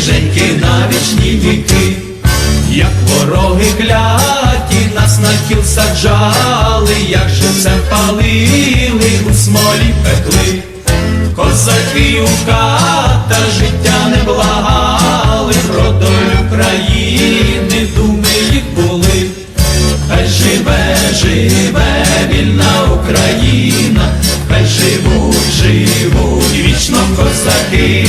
згинуть на вічні віки. Як вороги кляті нас на кіл саджали, як живцем палили, у смолі пекли, козаки у ката життя не благали, про долю країни думи їх були, хай живе, живе вільна Україна, хай живуть, живуть вічно козаки,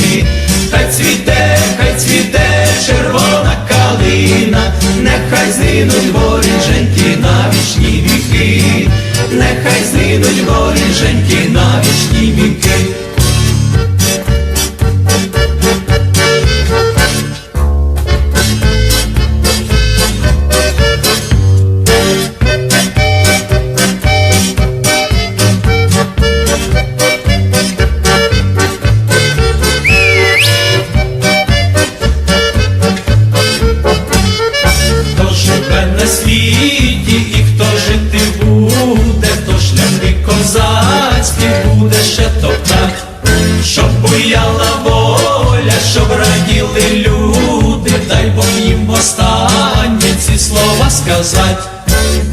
хай цвіте, хай цвіте червона калина, нехай зрінуть горі женьки на вічні віки, нехай зинуть воріженьки на сказать.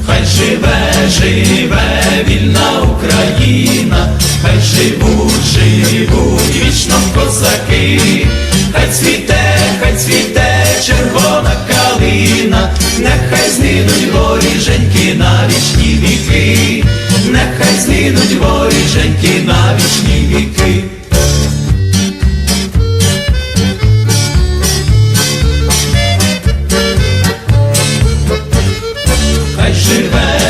Хай живе, живе вільна Україна, хай живуть, живуть вічно козаки, хай цвіте, хай цвіте червона калина, нехай згинуть воріженьки на вічні віки, нехай згинуть воріженьки на вічні віки.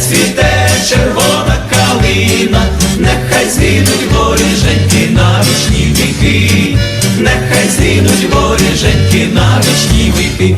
цвіте червона калина, нехай зінуть воріженьки на вічні віки, нехай зінуть воріженьки на вічні віки.